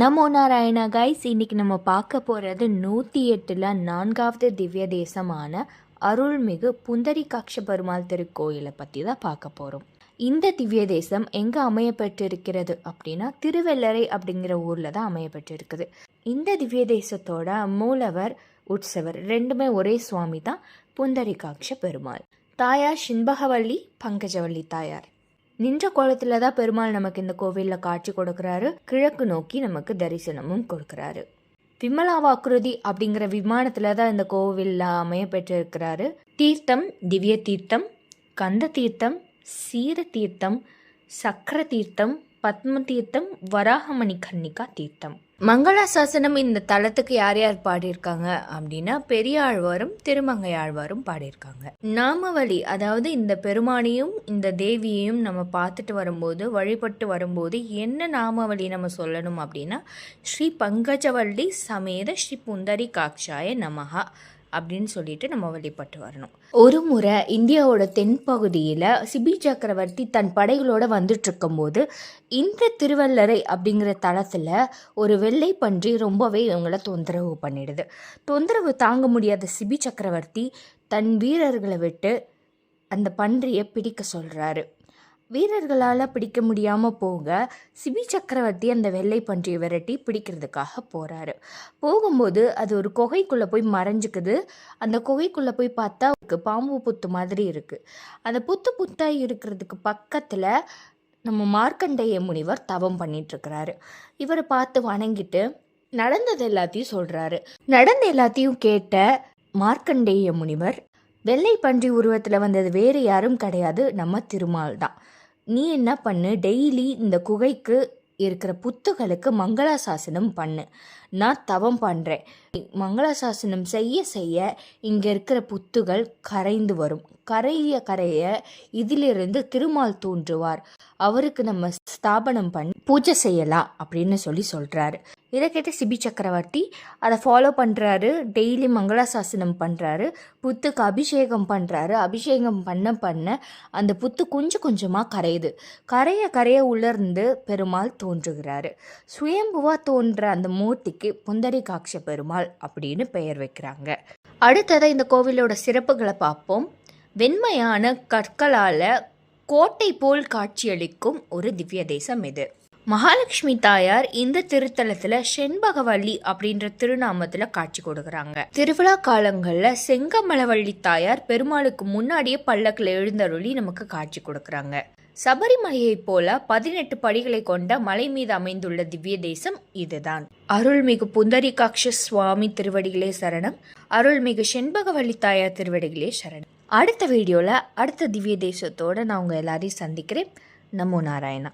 நமோ Narayana guys இன்னைக்கு நம்ம பார்க்க போகிறது நூற்றி எட்டில் நான்காவது திவ்ய தேசமான அருள்மிகு புந்தரிகாட்ச பெருமாள் திருக்கோயிலை பற்றி தான் பார்க்க போகிறோம் இந்த திவ்ய தேசம் எங்கே அமையப்பட்டிருக்கிறது அப்படின்னா திருவெல்லரை அப்படிங்கிற ஊரில் தான் அமையப்பட்டிருக்குது இந்த திவ்ய தேசத்தோட மூலவர் உற்சவர் ரெண்டுமே ஒரே சுவாமி தான் புந்தரிகாட்ச பெருமாள். தாயார் சின்பகவல்லி பங்கஜவல்லி தாயார். நின்ற கோலத்தில் தான் பெருமாள் நமக்கு இந்த கோவிலில் காட்சி கொடுக்குறாரு. கிழக்கு நோக்கி நமக்கு தரிசனமும் கொடுக்குறாரு. விமலாவாக்குருதி அப்படிங்கிற விமானத்தில் தான் இந்த கோவிலில் அமைய பெற்றிருக்கிறாரு. தீர்த்தம் திவ்ய தீர்த்தம் கந்த தீர்த்தம் சீர தீர்த்தம் சக்கர தீர்த்தம் பத்ம தீர்த்தம் வராகமணி கன்னிகா தீர்த்தம். மங்களாசாசனம் இந்த தலத்துக்கு யார் யார் பாடியிருக்காங்க அப்படின்னா பெரியாழ்வாரும் திருமங்கையாழ்வாரும் பாடியிருக்காங்க. நாமவழி அதாவது இந்த பெருமானையும் இந்த தேவியையும் நம்ம பார்த்துட்டு வரும்போது வழிபட்டு வரும்போது என்ன நாமவழி நம்ம சொல்லணும் அப்படின்னா ஸ்ரீ பங்கஜவள்ளி சமேத ஸ்ரீ புந்தரி காக்ஷாய நமகா அப்படின்னு சொல்லிட்டு நம்ம வழிபட்டு வரணும். ஒரு முறை இந்தியாவோட தென்பகுதியில் சிபி சக்கரவர்த்தி தன் படைகளோட வந்துட்டு இருக்கும்போது இந்த திருவல்லரை அப்படிங்கிற தளத்தில் ஒரு வெள்ளை பன்றி ரொம்பவே இவங்களை தொந்தரவு பண்ணிடுது. தொந்தரவு தாங்க முடியாத சிபி சக்கரவர்த்தி தன் வீரர்களை விட்டு அந்த பன்றியை பிடிக்க சொல்கிறாரு வீரர்களால் பிடிக்க முடியாமல் போக சிபி சக்கரவர்த்தி அந்த வெள்ளை பன்றியை விரட்டி பிடிக்கிறதுக்காக போகிறாரு போகும்போது அது ஒரு குகைக்குள்ளே போய் மறைஞ்சிக்குது. அந்த குகைக்குள்ளே போய் பார்த்தா அவருக்கு பாம்பு புத்து மாதிரி இருக்குது அந்த புத்து புத்தாக இருக்கிறதுக்கு பக்கத்தில் நம்ம மார்க்கண்டேய முனிவர் தவம் பண்ணிட்டுருக்கிறாரு இவரை பார்த்து வணங்கிட்டு நடந்தது எல்லாத்தையும் சொல்கிறாரு நடந்த எல்லாத்தையும் கேட்ட மார்க்கண்டேய முனிவர் வெள்ளை பன்றி உருவத்தில் வந்தது வேறு யாரும் கிடையாது நம்ம திருமால் தான். நீ என்ன பண்ணு? டெய்லி இந்த குகைக்கு இருக்கிற புத்துகளுக்கு மங்களா சாசனம் பண்ணு. நான் தவம் பண்ணுறேன் மங்களாசாசனம் செய்ய செய்ய இங்கே இருக்கிற புத்துகள் கரைந்து வரும். கரைய கரைய இதிலிருந்து திருமால் தோன்றுவார். அவருக்கு நம்ம ஸ்தாபனம் பண்ணி பூஜை செய்யலாம் அப்படின்னு சொல்லி சொல்கிறாரு இதை கேட்ட சிபி சக்கரவர்த்தி அதை ஃபாலோ பண்ணுறாரு டெய்லி மங்களாசாசனம் பண்ணுறாரு புத்துக்கு அபிஷேகம் பண்ணுறாரு அபிஷேகம் பண்ண பண்ண அந்த புத்து கொஞ்சம் கொஞ்சமாக கரையுது. கரைய கரைய உலர்ந்து பெருமாள் தோன்றுகிறாரு. சுயம்புவாக தோன்ற அந்த மூர்த்திக்கு புந்தரி காட்ச பெருமாள். அப்படின்னு பெயர் வைக்கிறாங்க. அடுத்ததாக இந்த கோவிலோட சிறப்புகளை பார்ப்போம். வெண்மையான கற்களால் கோட்டை போல் காட்சியளிக்கும் ஒரு திவ்ய தேசம் இது. மகாலட்சுமி தாயார் இந்த திருத்தலத்துல செண்பகவள்ளி அப்படின்ற திருநாமத்துல காட்சி கொடுக்குறாங்க. திருவிழா காலங்கள்ல செங்கமலவள்ளி தாயார் பெருமாளுக்கு முன்னாடியே பல்லக்கில் எழுந்தருளி நமக்கு காட்சி கொடுக்குறாங்க. சபரிமலையைப் போல பதினெட்டு படிகளை கொண்ட மலை மீது அமைந்துள்ள திவ்ய தேசம் இதுதான். அருள்மிகு புந்தரிகாட்ச சுவாமி திருவடிகளே சரணம். அருள்மிகு செண்பகவள்ளி தாயார் திருவடிகளே சரணம். அடுத்த வீடியோவில் அடுத்த திவ்ய தேசத்தோடு நான் உங்கள் எல்லாரையும் சந்திக்கிறேன். நமோ நாராயணா.